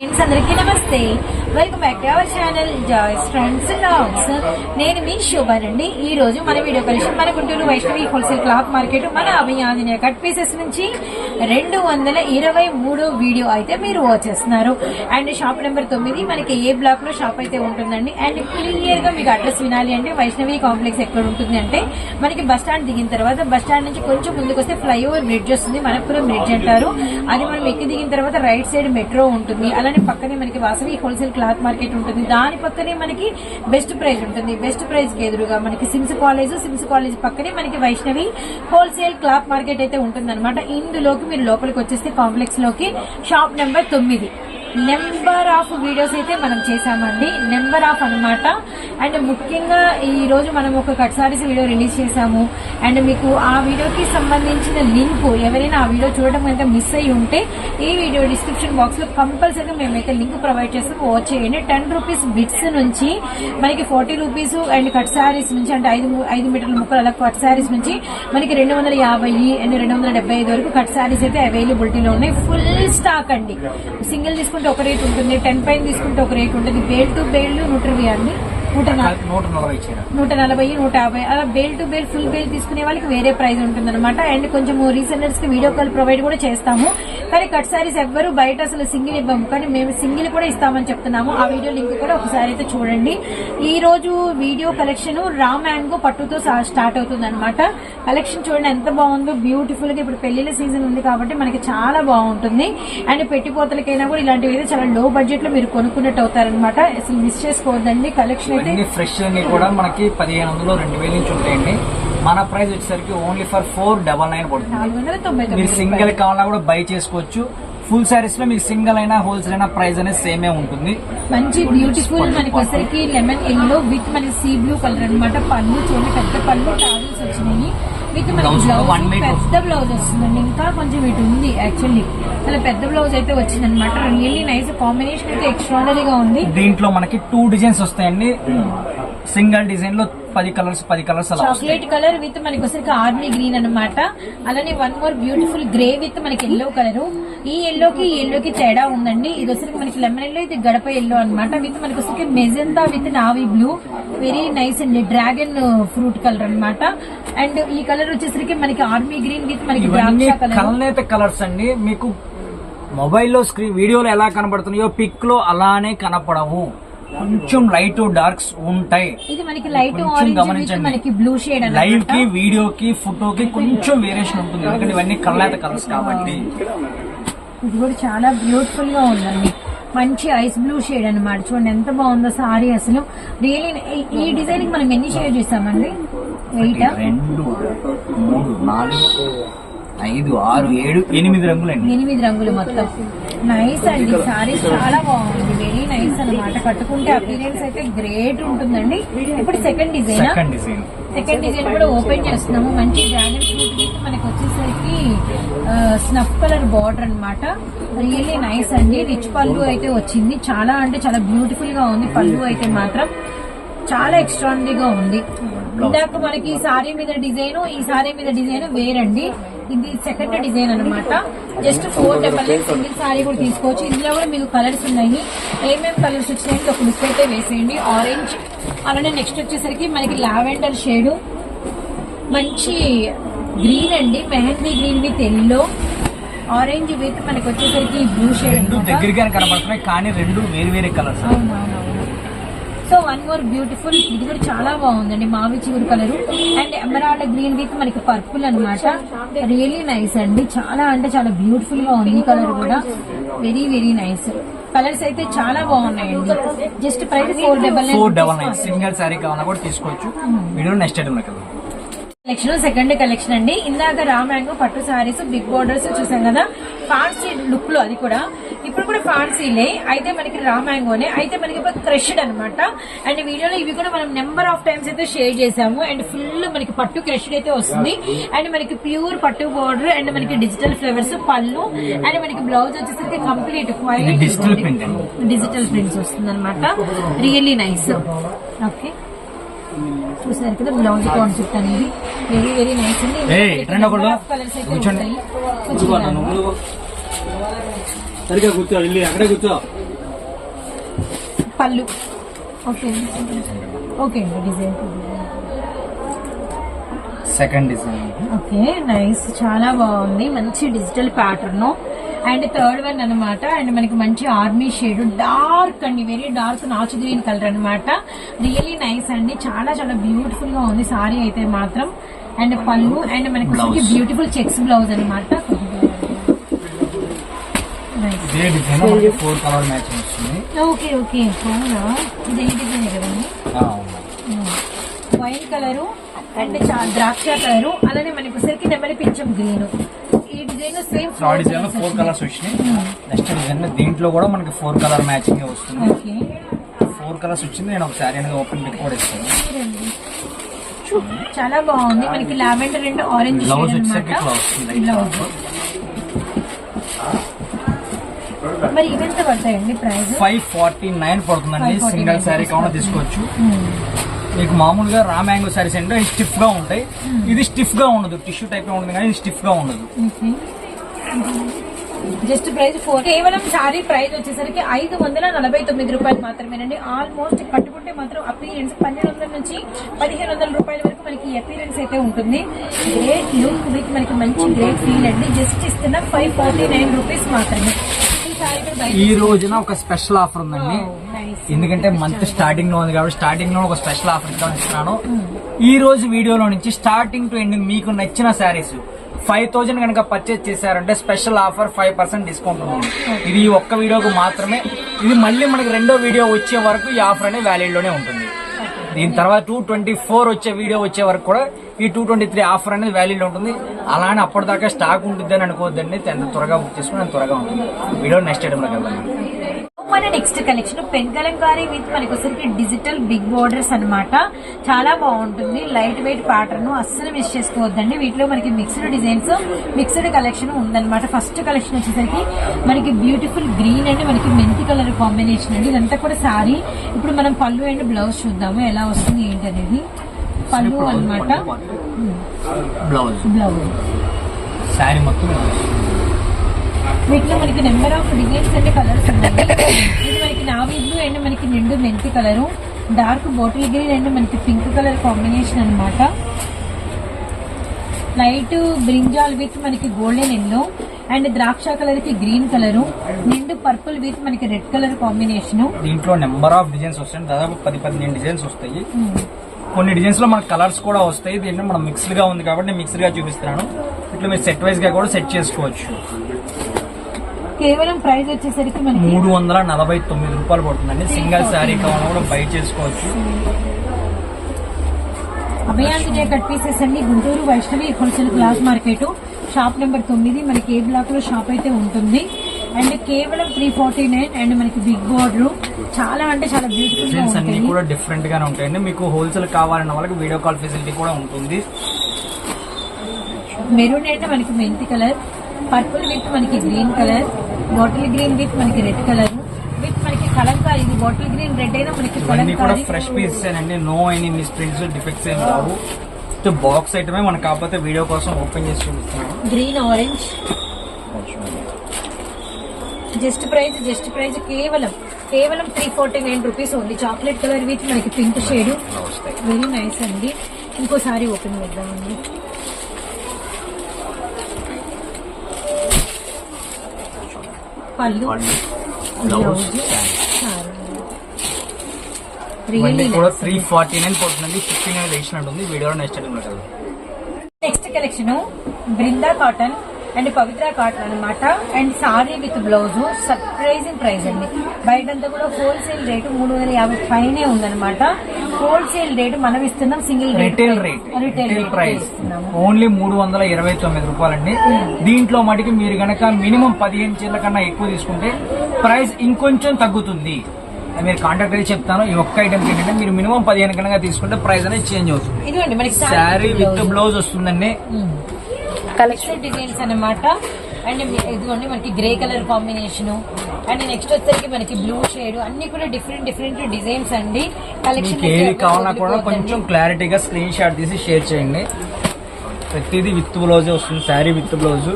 Friends అందరికీ నమస్తే welcome back to our channel joys friends logs నేను మీ శోభానండి. ఈ రోజు మన వీడియో కలిసి మన Guntur Vaishnavi wholesale cloth market మన అభియాంజనేయ కట్ పీసెస్ నుంచి రెండు వందల ఇరవై మూడు వీడియో అయితే మీరు వచ్చేస్తున్నారు. అండ్ షాప్ నెంబర్ తొమ్మిది మనకి ఏ బ్లాక్లో షాప్ అయితే ఉంటుందండి? అండ్ క్లియర్గా మీకు అడ్రస్ వినాలి అంటే వైష్ణవి కాంప్లెక్స్ ఎక్కడ ఉంటుంది అంటే మనకి బస్ స్టాండ్ దిగిన తర్వాత బస్ స్టాండ్ నుంచి కొంచెం ముందుకు వస్తే ఫ్లైఓవర్ బ్రిడ్జ్ వస్తుంది. మనపురం బ్రిడ్జ్ అంటారు. అది మనం ఎక్కి దిగిన తర్వాత రైట్ సైడ్ మెట్రో ఉంటుంది. అలానే పక్కనే మనకి వాసవి హోల్సేల్ క్లాత్ మార్కెట్ ఉంటుంది. దాని పక్కనే మనకి బెస్ట్ ప్రైజ్ ఉంటుంది. బెస్ట్ ప్రైజ్కి ఎదురుగా మనకి సిమ్స్ కాలేజ్ సిమ్స్ కాలేజ్ పక్కనే మనకి వైష్ణవి హోల్సేల్ క్లాత్ మార్కెట్ అయితే ఉంటుంది అనమాట ఇందులోకి మీరు లోపలికి వచ్చేస్తే కాంప్లెక్స్లోకి షాప్ నెంబర్ తొమ్మిది. నెంబర్ ఆఫ్ వీడియోస్ అయితే మనం చేసామండి నెంబర్ ఆఫ్ అన్నమాట. అండ్ ముఖ్యంగా ఈ రోజు మనం ఒక కట్ సారీస్ వీడియో రిలీజ్ చేసాము అండ్ మీకు ఆ వీడియోకి సంబంధించిన లింక్ ఎవరైనా ఆ వీడియో చూడడం కనుక మిస్ అయ్యి ఉంటే ఈ వీడియో డిస్క్రిప్షన్ బాక్స్లో కంపల్సరీగా మేమైతే లింక్ ప్రొవైడ్ చేస్తాము. వాచ్ చేయండి. టెన్ రూపీస్ బిట్స్ నుంచి మనకి forty rupees and cut saris నుంచి అంటే ఐదు ఐదు మీటర్ల ముక్కలు అలా కట్ సారీస్ నుంచి మనకి రెండు వందల యాభై అండ్ రెండు వందల డెబ్బై ఐదు వరకు కట్ సారీస్ అయితే అవైలబిలిటీలో ఉన్నాయి. ఫుల్ స్టాక్ అండి. సింగిల్ తీసుకుంటే ఒక రేట్ ఉంటుంది టెన్ పైన తీసుకుంటే ఒక రేట్ ఉంటుంది. బేల్ టు బేల్ నూట ఇరవై అండి నూట నలభై. నూట నలభై యాభై. అలా bale to bale full bale తీసుకునే వాళ్ళకి వేరే ప్రైస్ ఉంటుంది అనమాట అండ్ కొంచెం రీసెలర్స్కి వీడియో కాల్ ప్రొవైడ్ కూడా చేస్తాము. కానీ కట్ సారీస్ ఎవ్వరు బయట అసలు సింగిల్ ఇవ్వము. కానీ మేము సింగిల్ కూడా ఇస్తామని చెప్తున్నాము. ఆ వీడియో లింక్ కూడా ఒకసారి అయితే చూడండి. ఈ రోజు వీడియో కలెక్షన్ రా మ్యాంగో పట్టుతో స్టార్ట్ అవుతుంది అనమాట కలెక్షన్ చూడండి ఎంత బాగుందో. బ్యూటిఫుల్గా ఇప్పుడు పెళ్ళిళ్ళ సీజన్ ఉంది కాబట్టి మనకి చాలా బాగుంటుంది. అండ్ పెట్టిపోతలకైనా కూడా ఇలాంటివి అయితే చాలా లో బడ్జెట్లో మీరు కొనుక్కున్నట్టు అవుతారనమాట అసలు మిస్ చేసుకోవద్దండి. కలెక్షన్ ఇవన్నీ ఫ్రెష్ అన్ని కూడా మనకి పదిహేను వందలు రెండు వేల నుంచి ఉంటాయండి. మన ప్రైస్ వచ్చేసరికి only for four double nine పడుతుంది. మీరు సింగిల్. కావాలన్నా కూడా బై చేసుకోవచ్చు. ఫుల్ సారీస్లో మీకు సింగిల్ అయినా హోల్సేల్ అయినా ప్రైస్ అనేది సేమే ఉంటుంది. మంచి బ్యూటిఫుల్ మనకి వచ్చరికి లెమన్ ఎల్లో విత్ మనకి సీ బ్లూ కలర్ అన్నమాట. పళ్ళు చూడండి పెద్ద పళ్ళు టావెల్స్ వచ్చినాయి. విత్ మనకి బ్లౌజ్. పెద్ద బ్లౌజ్ వస్తుందండి. ఇంకా కొంచెం ఇటు ఉంది యాక్చువల్లీ చాలా పెద్ద బ్లౌజ్ అయితే వచ్చింది అనమాట రియల్లీ నైస్ కాంబినేషన్ అయితే ఎక్స్ట్రాడనరీగా ఉంది. దీంట్లో మనకి టూ డిజైన్స్ వస్తాయండి. సింగిల్ డిజైన్లో పది కలర్స్ పది కలర్స్ అలా చాక్లెట్ కలర్ విత్ మనకి వచ్చరికి ఆర్మీ గ్రీన్ అన్నమాట. అలానే one more beautiful grey with మనకి ఎల్లో కలర్ ఈ ఎల్లోకి ఈ ఎల్లోకి తేడా ఉందండి. ఇది వచ్చరికి మనకి లెమన్ ఎల్లో ఇది గడప ఎల్లో అన్నమాట. విత్ మనకి వచ్చరికి magenta with navy blue very nice అండి. డ్రాగన్ ఫ్రూట్ కలర్ అన్నమాట. అండ్ ఈ కలర్ వచ్చేసరికి మనకి ఆర్మీ గ్రీన్ విత్ మనకి కలనేత కలర్స్ అండి. మీకు మొబైల్లో స్క్రీన్ వీడియోలో ఎలా కనబడుతున్నాయో పిక్లో అలానే కనపడవు. కొంచెం లైట్ డార్క్స్ ఉంటాయి. గమనించండి. మనకి బ్లూ షేడ్ లైవ్ అన్నమాట కి వీడియోకి ఫోటోకి కొంచెం వేరియేషన్ ఉంటుంది. ఎందుకంటే ఇవన్నీ కలనేత కలర్స్ కాబట్టి. ఇది కూడా చాలా బ్యూటిఫుల్గా ఉందండి. మంచి ఐస్ బ్లూ షేడ్ అన్నమాట. చూడండి ఎంత బాగుందో సారీ అసలు. రియలీ ఈ డిజైన్కి మనం ఎన్ని షేడ్ చేసామండి? ఎయిట్ రెండు మూడు నాలుగు ఐదు ఆరు ఏడు ఎనిమిది రంగులండి. ఎనిమిది రంగులు మొత్తం. నైస్ అండి. సారీస్ చాలా బాగుంది. వెరీ నైస్ అన్నమాట. కట్టుకుంటే అపీరియన్స్ అయితే గ్రేట్ ఉంటుందండి. ఇప్పుడు సెకండ్ డిజైన్ సెకండ్ డిజైన్ కూడా ఓపెన్ చేస్తున్నాము. మంచి డ్రాగన్ ఫ్రూట్ విత్ మనకి వచ్చేసరికి స్నఫ్ కలర్ బార్డర్ అన్నమాట. రియల్లీ నైస్ అండి. రిచ్ పళ్ళు అయితే వచ్చింది. చాలా అంటే చాలా బ్యూటిఫుల్గా ఉంది. పళ్ళు అయితే మాత్రం చాలా ఎక్స్ట్రాండరీగా ఉంది. ఇందాక మనకి ఈ సారీ మీద డిజైన్ ఈ సారీ మీద డిజైన్ వేరండి. ఇది సెకండ్ డిజైన్ అన్నమాట. Just four double nine single sari కూడా తీసుకోవచ్చు. ఇందులో కూడా మీకు కలర్స్ ఉన్నాయి. ఏమేమి కలర్స్ వచ్చినాయి ఒక లుక్ అయితే వేసేయండి. ఆరెంజ్ అలానే నెక్స్ట్ వచ్చేసరికి మనకి లావెండర్ షేడ్ మంచి గ్రీన్ అండి. Mehndi green with yellow orange with మనకి వచ్చేసరికి బ్లూ షేడ్ రెండు దగ్గరగానే కనబడుతున్నాయి కానీ రెండు వేరు వేరే colours so one more beautiful ఇది కూడా చాలా బాగుందండి మావి చిగురు colour. And emerald green with మనకి పర్పుల్ అన్నమాట. రియల్లీ నైస్ అండి. చాలా అంటే చాలా బ్యూటిఫుల్గా ఉంది ఈ కలర్ కూడా. వెరీ వెరీ నైస్ కలర్స్ అయితే చాలా బాగున్నాయండి. Just price four double nine single sari కావాలన్నా కూడా తీసుకోవచ్చు. వీడియో నెక్స్ట్ ఐటమ్ కదా కలెక్షన్ సెకండ్ కలెక్షన్ అండి. ఇందాక రామాంగో పట్టు సారీస్ బిగ్ బోర్డర్స్ చూసాం కదా. ఫాన్సీ లుక్లో అది కూడా. ఇప్పుడు కూడా ఫాన్సీలే అయితే మనకి రామాంగోనే అయితే మనకి ఇప్పుడు క్రష్డ్ అనమాట అండ్ వీడియోలో ఇవి కూడా మనం నెంబర్ ఆఫ్ టైమ్స్ అయితే షేర్ చేసాము అండ్ ఫుల్ మనకి పట్టు క్రష్డ్ అయితే వస్తుంది. అండ్ మనకి ప్యూర్ పట్టు బోర్డర్ అండ్ మనకి డిజిటల్ ఫ్లవర్స్ పళ్ళు. అండ్ మనకి బ్లౌజ్ వచ్చేసరికి కంప్లీట్ అండి. డిజిటల్ ప్రింట్స్ వస్తుంది అనమాట రియల్లీ నైస్ ఓకే చూసారు కదా బ్లౌజ్ కాన్సెప్ట్ అనేది. వెరీ వెరీ నైస్ అండి. కలర్స్ అయితే. ఉంటాయి. సరిగ్గా కూర్చో వెళ్ళి అక్కడే కూర్చో. పళ్ళు. ఓకే. ఓకే అండి design second design okay nice చాలా బాగుంది. మంచి digital pattern and third one అన్నమాట. అండ్ మనకి మంచి ఆర్మీ షేడ్ డార్క్ అండి వెరీ డార్క్ నాచు గ్రీన్ కలర్ అన్నమాట. రియలీ నైస్ అండి. చాలా చాలా బ్యూటిఫుల్గా ఉంది సారీ అయితే మాత్రం. అండ్ పళ్ళు అండ్ మనకి. బ్యూటిఫుల్ చెక్స్ బ్లౌజ్ అనమాట ఓకే ఓకే. అవునా? ఇది డిజైన్ కదండి. వైట్ కలరు అండ్ చా- ద్రాక్ష కలరు అలానే మనకి వచ్చేసరికి నెమలి పింఛం గ్రీన్ ఈ డిజైన్లో ఫోర్ కలర్స్ వచ్చినాయి. నెక్స్ట్ డిజైన్ దీంట్లో కూడా మనకి ఫోర్ కలర్ మ్యాచింగ్ వస్తుంది. ఫోర్ కలర్స్ వచ్చింది. నేను ఒక శారీ అనేది ఓపెన్ పిక్ కూడా ఇస్తాను. చాలా బాగుంది. మనకి లావెండర్ అండ్ ఆరెంజ్ షేడ్ వచ్చేసరికి. బ్లౌజ్ మరి ఇవెంత పడతాయండి ప్రైస్ ఫైవ్ ఫార్టీ నైన్ పడుతుందండి 549 సింగిల్ శారీ కావాలన్నా తీసుకోవచ్చు. మీకు మామూలుగా రా మ్యాంగో సారీస్ అంటే స్టిఫ్గా ఉంటాయి. ఇది స్టిఫ్గా ఉండదు. టిష్యూ టైప్లో ఉంటుంది కానీ ఇది స్టిఫ్గా ఉండదు జస్ట్ ప్రైస్ ఫోర్. కేవలం సారీ ప్రైస్ వచ్చేసరికి ఐదు వందల నలభై తొమ్మిది రూపాయలు మాత్రమేనండి. ఆల్మోస్ట్ కట్టుకుంటే మాత్రం అపీరెన్స్ పన్నెండు వందల నుంచి పదిహేను వందల రూపాయల వరకు మనకి అపీరెన్స్ అయితే ఉంటుంది. గ్రేట్ లుక్ విత్ మనకి మంచి గ్రేట్ ఫీల్ అండి. జస్ట్ ఇస్తున్న ఫైవ్ ఫార్టీ నైన్ రూపీస్ మాత్రమే. ఈ రోజున ఒక స్పెషల్ ఆఫర్ ఉందండి. Nice. ఎందుకంటే మంత్ స్టార్టింగ్లో ఉంది కాబట్టి స్టార్టింగ్లో ఒక స్పెషల్ ఆఫర్ ఇస్తున్నాను ఈ రోజు వీడియోలో నుంచి స్టార్టింగ్ టు ఎండింగ్ మీకు నచ్చిన శారీస్ ఫైవ్ థౌజండ్ కనుక పర్చేజ్ చేశారంటే special offer five percent discount ఉంది. ఇది ఈ ఒక్క వీడియోకు మాత్రమే. ఇది మళ్ళీ మనకి రెండో వీడియో వచ్చే వరకు ఈ ఆఫర్ అనేది వ్యాలిడ్లోనే ఉంటుంది. దీని తర్వాత టూ ట్వంటీ ఫోర్ వచ్చే వీడియో వచ్చే వరకు కూడా ఈ టూ ట్వంటీ త్రీ ఆఫర్ అనేది వ్యాల్యూలో ఉంటుంది. అలానే అప్పటిదాకా స్టాక్ ఉంటుంది అని అనుకోవద్దండి. ఎంత త్వరగా బుక్ చేసుకుని అంత త్వరగా ఉంటుంది. వీడియో నెక్స్ట్ ఐటమ్లోకి వెళ్దాం. మన next collection pen kalamkari with మనకి వచ్చేసరికి డిజిటల్ బిగ్ బోర్డర్స్ అనమాట చాలా బాగుంటుంది. లైట్ వెయిట్ ప్యాటర్న్ అస్సలు మిస్ చేసుకోవద్దండి. వీటిలో మనకి మిక్స్డ్ డిజైన్స్ మిక్స్డ్ కలెక్షన్ ఉందన్నమాట. ఫస్ట్ కలెక్షన్ వచ్చేసరికి మనకి బ్యూటిఫుల్ గ్రీన్ అండ్. మనకి మెంతి కలర్ కాంబినేషన్ అండి. ఇదంతా కూడా సారీ ఇప్పుడు మనం పళ్ళు అండ్ బ్లౌజ్ చూద్దాము. ఎలా వస్తుంది ఏంటి అనేది పళ్ళు అన్నమాట. బ్లౌజ్. బ్లౌజ్. శారీ మొత్తం. వీటిలో మనకి number of designs and colours ఉన్నాయి. ఇది మనకి నావీ బ్లూ అండ్ మనకి నిండు మెంతి colour. Dark bottle green and మనకి పింక్ కలర్ కాంబినేషన్ అన్నమాట. లైట్ బ్రింజాల్ విత్ మనకి గోల్డెన్ ఎల్లో అండ్ ద్రాక్ష కలర్కి గ్రీన్ కలరు. నిండు పర్పుల్ విత్ మనకి రెడ్ కలర్ కాంబినేషన్. దీంట్లో నెంబర్ ఆఫ్ డిజైన్స్ వస్తాయి. దాదాపు పది పదిహేను డిజైన్స్ వస్తాయి. కొన్ని డిజైన్స్లో మనకు కలర్స్ కూడా వస్తాయి. దీంట్లో మనం మిక్స్డ్గా ఉంది కాబట్టి మిక్స్డ్గా చూపిస్తున్నాను. ఇట్లా మీరు సెట్ వైజ్గా కూడా సెట్ చేసుకోవచ్చు. కేవలం ప్రైస్ వచ్చేసరికి మనకి మూడు వందల నలభై తొమ్మిది రూపాయలు పడుతుందండి. సింగిల్ శారీ కావాలన్నా కూడా బై చేసుకోవచ్చు. అభయాంజనేయ కట్ పీసెస్ అండి. Guntur Vaishnavi wholesale cloth market. Shop number తొమ్మిది. మనకి ఏ బ్లాక్లో షాప్ అయితే ఉంటుంది? అండ్ కేవలం త్రీ ఫార్టీ నైన్ అండ్ మనకి బిగ్ బోర్డర్ చాలా అంటే చాలా బ్యూటిఫుల్గా డిజైన్స్ అన్ని కూడా డిఫరెంట్ గానే ఉంటాయండి. మీకు హోల్సేల్ కావాలన్న వాళ్ళకి వీడియో కాల్ ఫెసిలిటీ కూడా ఉంటుంది. మెరూన్ అంటే మనకి మెంతి కలర్ పర్పుల్ విత్ మనకి green colour bottle green with మనకి రెడ్ కలర్ విత్ మనకి కలంకారీ ఇది బాటిల్ గ్రీన్ రెడ్ అయినా మనకి కలంకారీ. ఫ్రెష్ పీసెస్ అండి no any miss prints defects ఏం రావు బాక్స్ ఐటమే మనకు కాకపోతే వీడియో కోసం ఓపెన్ చేసి చూపిస్తున్నాను green orange just price just price కేవలం కేవలం three forty nine rupees only chocolate colour with మనకి పింక్ షేడ్ వెరీ నైస్ అండి. ఇంకోసారి ఓపెన్ చేద్దామండి. పళ్ళు. కూడా త్రీ ఫార్టీ నైన్ పడుతుందండి. షిప్పింగ్ అనేది వేసినట్టుంది వీడియోలో next next collection Brinda cotton and Pavitra cotton అన్నమాట. And sari with blouse. Surprising price అండి. బయటంతా కూడా హోల్సేల్ రేటు మూడు వందల యాభై పైనే ఉందన్నమాట. హోల్సేల్ రేటు మనం ఇస్తున్నాం single retail rate. Retail price. Only మూడు వందల ఇరవై తొమ్మిది రూపాయలండి. దీంట్లో మటుకి మీరు గనక మినిమం పదిహేను చీరల కన్నా ఎక్కువ తీసుకుంటే ప్రైస్ ఇంకొంచెం తగ్గుతుంది. మీరు కాంటాక్ట్ అయితే చెప్తాను. ఈ ఒక్క ఐటమ్ ఏంటంటే మీరు మినిమం పదిహేను కన్నా తీసుకుంటే ప్రైస్ అనేది చేంజ్ అవుతుంది. Sari with blouse. వస్తుందండి. కలెక్షన్ డిజైన్స్ అన్నమాట. అండ్ ఇదిగోండి మనకి grey colour combination. And next వచ్చేసరికి మనకి బ్లూ షేడ్. అన్ని కూడా డిఫరెంట్ డిఫరెంట్ డిజైన్స్ అండి. కలెక్షన్ మీకు ఏది కావాలన్నా కూడా కొంచెం క్లారిటీగా స్క్రీన్ షాట్ తీసి షేర్ చేయండి. ప్రతిదీ విత్ బ్లౌజ్ వస్తుంది. శారీ విత్ బ్లౌజ్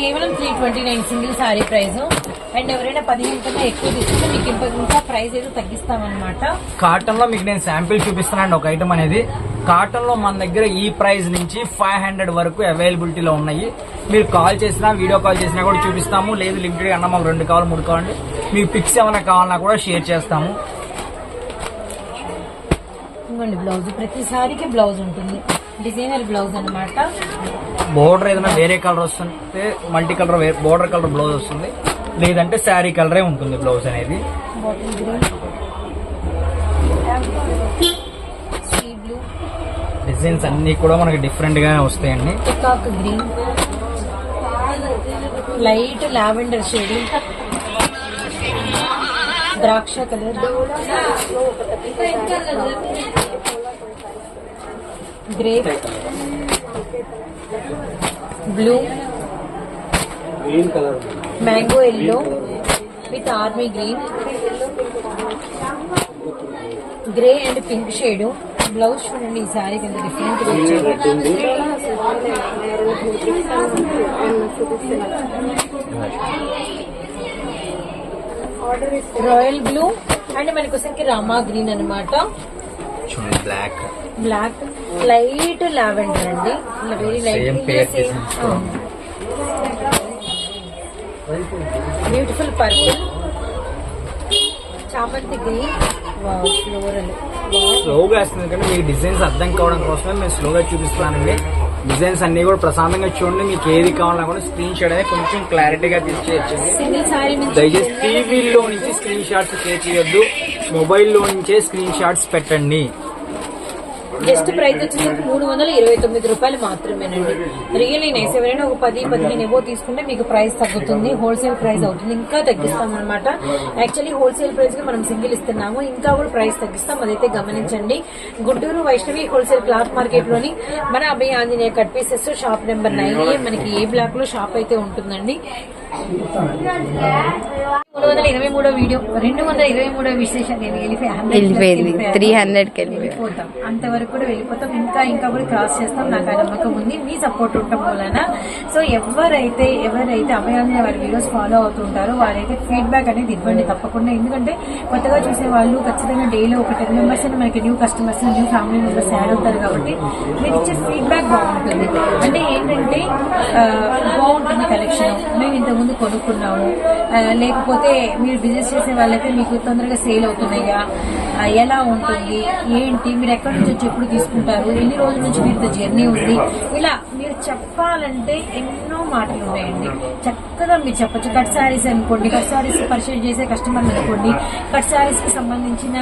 కేవలం three twenty nine single sari price and ఎవరైనా పదిహేను కన్నా ఎక్కువ తీసుకుంటే మీకు ఇంకా ప్రైస్ అయితే తగ్గిస్తామన్నమాట. కాటన్లో మీకు నేను శాంపిల్ చూపిస్తున్నాను ఒక ఐటమ్ అనేది. కాటన్లో మన దగ్గర ఈ ప్రైస్ నుంచి ఫైవ్ హండ్రెడ్ వరకు అవైలబిలిటీలో ఉన్నాయి. మీరు కాల్ చేసినా వీడియో కాల్ చేసినా కూడా చూపిస్తాము. లేదు లిమిటెడ్ అన్న మాకు రెండు కావాలి మూడు కావాలంటే మీకు పిక్స్ ఏమైనా కావాలన్నా కూడా షేర్ చేస్తాము. ఇవ్వండి బ్లౌజ్. ప్రతిసారికి బ్లౌజ్ ఉంటుంది. డిజైనర్ బ్లౌజ్ అన్నమాట. బోర్డర్ ఏదైనా వేరే కలర్ వస్తుంటే multi colour border colour blouse వస్తుంది. లేదంటే శారీ కలరే ఉంటుంది బ్లౌజ్ అనేది. Bottle green sea blue designs అన్ని కూడా మనకి డిఫరెంట్ గానే వస్తాయండి. Peacock green light lavender shade ద్రాక్ష colour grey blue green colour mango yellow with army green grey and pink shade blouse చూడండి ఈ సారీ కింద డిఫరెంట్ రాయల్ బ్లూ అండ్ మనకి వచ్చరికి రామా గ్రీన్ అన్నమాట. చూడండి బ్లాక్ బ్లాక్ లైట్ లావెండర్ అండి. Very light. బ్యూటిఫుల్ పర్పుల్ చామంతి గ్రీన్ ఫ్లోరల్ స్లోగా వేస్తుంది కానీ మీకు డిజైన్స్ అర్థం కావడం కోసమే మేము స్లోగా చూపిస్తున్నానండి. డిజైన్స్ అన్ని కూడా ప్రశాంతంగా చూడండి. మీకు ఏది కావాలన్నా కూడా స్క్రీన్ షాట్ అనేది కొంచెం క్లారిటీగా తీసేయచ్చండి దయచేసి టీవీలో నుంచి స్క్రీన్ షాట్స్ చేయొద్దు. మొబైల్లో నుంచే స్క్రీన్ షాట్స్ పెట్టండి. జస్ట్ ప్రైస్ వచ్చేసరికి మూడు వందల ఇరవై తొమ్మిది రూపాయలు మాత్రమేనండి. రియల్లీ నైస్ ఎవరైనా ఒక పది పదిహేను ఏవో తీసుకుంటే మీకు ప్రైస్ తగ్గుతుంది హోల్సేల్ ప్రైస్ అవుతుంది. ఇంకా తగ్గిస్తాం అనమాట యాక్చువల్లీ హోల్సేల్ ప్రైస్గా మనం సింగిల్ ఇస్తున్నాము. ఇంకా కూడా ప్రైస్ తగ్గిస్తాం. అదైతే గమనించండి. గుంటూరు వైష్ణవి హోల్సేల్ క్లాత్ మార్కెట్లోని మన Abhaya Anjaneya cut pieces shop number nine A మనకి ఏ బ్లాక్లో షాప్ అయితే ఉంటుందండి. మూడు వందల ఇరవై మూడో వీడియో రెండు వందల ఇరవై మూడో విశేషం నేను వెళ్ళిపోయి వెళ్ళిపోయింది. త్రీ హండ్రెడ్కి వెళ్ళిపోయింది వెళ్ళిపోతాం. అంతవరకు కూడా వెళ్ళిపోతాం. ఇంకా ఇంకా కూడా క్రాస్ చేస్తాం. నాకు ఆ నమ్మకం ఉంది. మీ సపోర్ట్ ఉండటం వలన. సో ఎవరైతే ఎవరైతే అభయాన్ని వారి వీడియోస్ ఫాలో అవుతుంటారో వారైతే ఫీడ్బ్యాక్ అనేది ఇవ్వండి తప్పకుండా. ఎందుకంటే కొత్తగా చూసే వాళ్ళు ఖచ్చితంగా డైలీ ఒక టెన్ మెంబర్స్ మనకి new customers new family members add అవుతారు కాబట్టి మీరు ఇచ్చే ఫీడ్బ్యాక్ బాగుంటుంది. అంటే ఏంటంటే బాగుంటుంది కలెక్షన్ మేము ముందు కొనుక్కున్నాము. లేకపోతే మీరు బిజినెస్ చేసే వాళ్ళైతే మీకు తొందరగా సేల్ అవుతున్నాయా? ఎలా ఉంటుంది? ఏంటి? మీరు ఎక్కడి నుంచి వచ్చి ఎప్పుడు తీసుకుంటారు? ఎన్ని రోజుల నుంచి మీతో జర్నీ ఉంది? ఇలా చెప్పాలంటే ఎన్నో మాటలు ఉన్నాయండి. చక్కగా మీరు చెప్పచ్చు. కట్ శారీస్ అనుకోండి కట్ శారీస్ పర్చేజ్ చేసే కస్టమర్ అనుకోండి కట్ సారీస్కి సంబంధించిన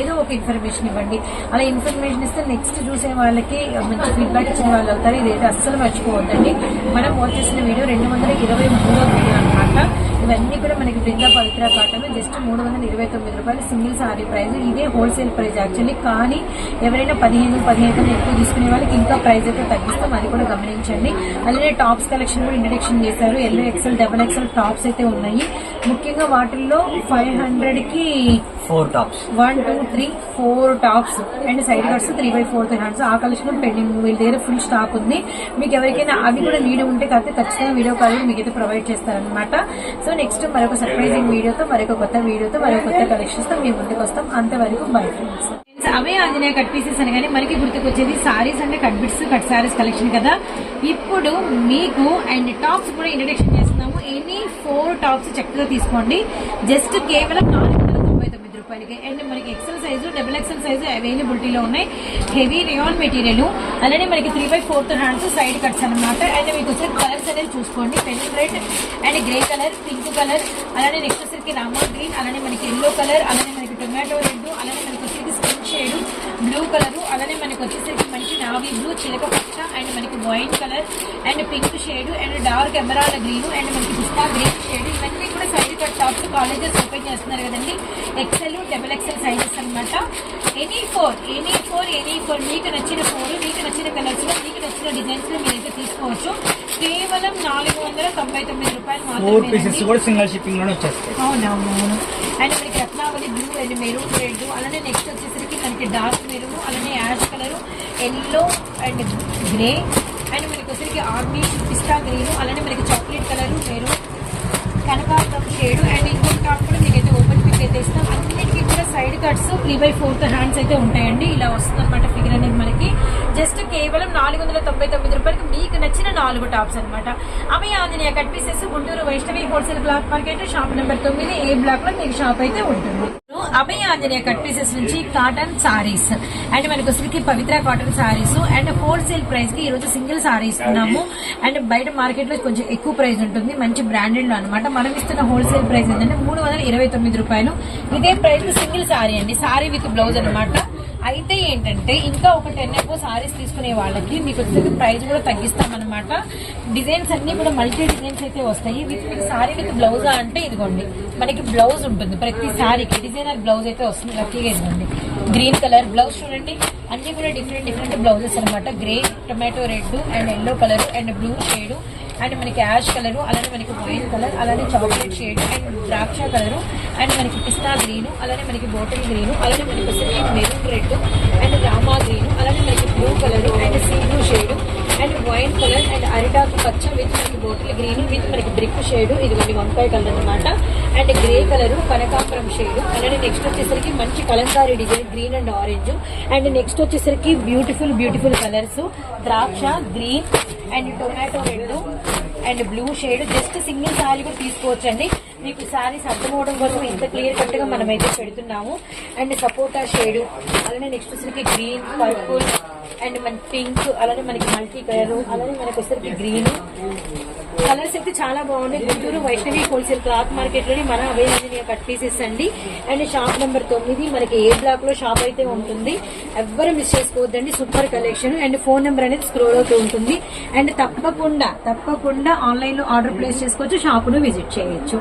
ఏదో ఒక ఇన్ఫర్మేషన్ ఇవ్వండి. అలా ఇన్ఫర్మేషన్ ఇస్తే నెక్స్ట్ చూసే వాళ్ళకి మంచి ఫీడ్బ్యాక్ ఇచ్చిన వాళ్ళు అవుతారు. ఇదైతే అస్సలు మర్చిపోవద్దండి. మనం వాచ్ చేసిన వీడియో రెండు వందల ఇరవై మూడో వీడియో అనమాట. ఇవన్నీ కూడా మనకి బృందా పవిత్ర కాటన్ జస్ట్ మూడు వందల ఇరవై తొమ్మిది రూపాయలు సింగిల్ సారీ ప్రైస్. ఇదే హోల్సేల్ ప్రైస్ యాక్చువల్లీ. కానీ ఎవరైనా పదిహేను పదిహేను కన్నా ఎక్కువ తీసుకునే వాళ్ళకి ఇంకా ప్రైస్ అయితే తగ్గిస్తాం. అది కూడా గమనించండి. అలానే టాప్స్ కలెక్షన్ కూడా ఇంట్రడక్షన్ చేశారు. Yellow XL double XL tops అయితే ఉన్నాయి. ముఖ్యంగా వాటిల్లో ఫైవ్ హండ్రెడ్కి four tops. One two three four tops and side cuts three by four hands. ఆ కలెక్షన్ పెండింగ్ వీళ్ళ దగ్గర ఫుల్ స్టాక్ ఉంది. మీకు ఎవరికైనా అవి కూడా నీడ్ ఉంటే కాకపోతే ఖచ్చితంగా వీడియో కాల్ మీకు అయితే ప్రొవైడ్ చేస్తారనమాట సో నెక్స్ట్ మరొక సర్ప్రైజింగ్ వీడియోతో మరొక కొత్త వీడియోతో మరొక కొత్త కలెక్షన్స్తో మేము ముందుకు వస్తాం. అంతవరకు బై ఫ్రెండ్స్ అవే ఆంజనేయ కట్ పీసెస్ అనగానే మనకి గుర్తుకొచ్చేది సారీస్ అంటే cut bits cut saris collection కదా. ఇప్పుడు మీకు అండ్ టాప్స్ కూడా ఇంట్రడక్షన్ చేస్తున్నాము. ఎనీ ఫోర్ టాప్స్ చక్కగా తీసుకోండి. జస్ట్ కేవలం నాలుగు రూపాయలకి అండ్ మనకి XL size double XL size అవైలబిలిటీలో ఉన్నాయి. హెవీ రియాన్ మెటీరియల్ అలానే మనకి three by fourth hands side cuts అనమాట అండ్ మీకు వచ్చే కలర్స్ అనేది చూసుకోండి. Pen red and grey colour pink colour అలానే నెక్స్ట్ వచ్చరికి రామా గ్రీన్ అలానే మనకి ఎల్లో కలర్ అలానే మనకి టొమాటో రెడ్ అలానే మనకి వచ్చేసి స్కిన్ షేడ్ బ్లూ కలర్ అలానే మనకి వచ్చేసరికి మనకి నావీ బ్లూ చిలక పచ్చ అండ్ మనకి wine colour and pink shade and dark emerald green and మనకి పిస్తా గ్రీన్ షేడ్. ఇవన్నీ కూడా side cut tops colleges open చేస్తున్నారు కదండి. ఎక్సెల్ డబుల్ ఎక్సెల్ సైజెస్ అన్నమాట. Any four any four any four మీకు నచ్చిన ఫోర్ మీకు నచ్చిన కలర్స్లో మీకు నచ్చిన డిజైన్స్లో మీరైతే తీసుకోవచ్చు. కేవలం నాలుగు వందల తొంభై తొమ్మిది రూపాయలు మాత్రమే కూడా సింగిల్ షిప్పింగ్లోనే వచ్చేస్తాయి. అవునవునవును అండ్ మనకి Ratnavali blue and maroon red అలానే నెక్స్ట్ వచ్చేసరికి మనకి డార్క్ మెరూన్ అలానే ash colour yellow and grey. And మనకి వచ్చరికి ఆర్మీ పిస్తా గ్రీన్ అలానే మనకి చాక్లెట్ కలర్ మెరు కనకాంబరం షేడ్. అండ్ ఇంకొక టాప్ కూడా మీకైతే ఓపెన్ పిక్ అయితే ఇస్తాం. అన్నిటికీ కూడా side cuts three by fourth hands అయితే ఉంటాయండి. ఇలా వస్తుందన్నమాట ఫిగర్ అనేది మనకి. జస్ట్ కేవలం నాలుగు వందల తొంభై తొమ్మిది రూపాయలకి మీకు నచ్చిన నాలుగు టాప్స్ అనమాట అవి Anjaneya cut pieces Guntur Vaishnavi wholesale cloth market shop number తొమ్మిది ఏ బ్లాక్లో మీకు షాప్ అయితే ఉంటుంది. అభయ ఆంజనేయ కట్ పీసెస్ నుంచి కాటన్ సారీస్ అండ్ మనకు వచ్చరికి Pavitra cotton saris and wholesale ప్రైస్కి ఈ రోజు సింగిల్ సారీ ఇస్తున్నాము. అండ్ బయట మార్కెట్లో కొంచెం ఎక్కువ ప్రైస్ ఉంటుంది. మంచి బ్రాండెడ్లో అనమాట మనం ఇస్తున్న హోల్సేల్ ప్రైస్ ఏంటంటే మూడు వందల ఇరవై తొమ్మిది రూపాయలు. ఇదే ప్రైస్ సింగిల్ సారీ అండి. సారీ విత్ బ్లౌజ్ అనమాట అయితే ఏంటంటే ఇంకా ఒక టెన్ ఎక్కువ సారీస్ తీసుకునే వాళ్ళకి మీకు వచ్చేసి ప్రైస్ కూడా తగ్గిస్తామన్నమాట. డిజైన్స్ అన్ని కూడా మల్టీ డిజైన్స్ అయితే వస్తాయి. విత్ మీకు సారీ విత్ బ్లౌజ్ అంటే ఇదిగోండి మనకి బ్లౌజ్ ఉంటుంది ప్రతి సారీకి డిజైనర్ బ్లౌజ్ అయితే వస్తుంది లక్కీగా ఇదిగోండి. గ్రీన్ కలర్ బ్లౌజ్ చూడండి. అన్ని కూడా డిఫరెంట్ డిఫరెంట్ బ్లౌజెస్ అనమాట grey tomato red and yellow colour and blue shade and మనకి యాష్ కలర్ అలానే మనకి వైట్ కలర్ అలానే చాక్లెట్ షేడ్ అండ్ ద్రాక్ష కలర్ అండ్ మనకి పిస్తా గ్రీన్ అలానే మనకి బాటిల్ గ్రీన్ అలానే మనకి వచ్చేసి maroon red and Rama green అలానే మనకి blue colour and sea blue shade and wine colour and అరిటాకు పచ్చ విత్ మనకి బాటిల్ గ్రీన్ విత్ మనకి బ్రిక్ షేడ్ ఇది మనకి వంకాయ కలర్ అనమాట అండ్ గ్రే కలర్ కనకాంబరం షేడ్ అలానే నెక్స్ట్ వచ్చేసరికి మంచి Kalamkari design green and orange and next వచ్చేసరికి బ్యూటిఫుల్ బ్యూటిఫుల్ కలర్స్ ద్రాక్ష green and tomato red and blue shade just single sari కూడా తీసుకోవచ్చు అండి మీకు శారీస్ అర్థమవడం కోసం ఇంత క్లియర్ కట్గా మనం అయితే పెడుతున్నాము. అండ్ సపోటా షేడ్ అలానే నెక్స్ట్ వచ్చేసరికి గ్రీన్ పర్పుల్ అండ్ మన పింక్ అలానే మనకి మల్టీ కలర్ అలానే మనకి వచ్చేసరికి గ్రీన్ కలర్స్ అయితే చాలా బాగున్నాయి. గుంటూరు వైష్ణవి హోల్సేల్ క్లాత్ మార్కెట్లోని మన అవైలబుల్ కట్ పీసెస్ అండి. అండ్ షాప్ నెంబర్ తొమ్మిది మనకి ఏ బ్లాక్లో షాప్ అయితే ఉంటుంది ఎవ్వరు మిస్ చేసుకోవద్దండి. Super collection and phone number అనేది స్క్రోల్ అవుతూ ఉంటుంది. అండ్ తప్పకుండా తప్పకుండా ఆన్లైన్లో ఆర్డర్ ప్లేస్ చేసుకోవచ్చు షాప్ను విజిట్ చేయొచ్చు.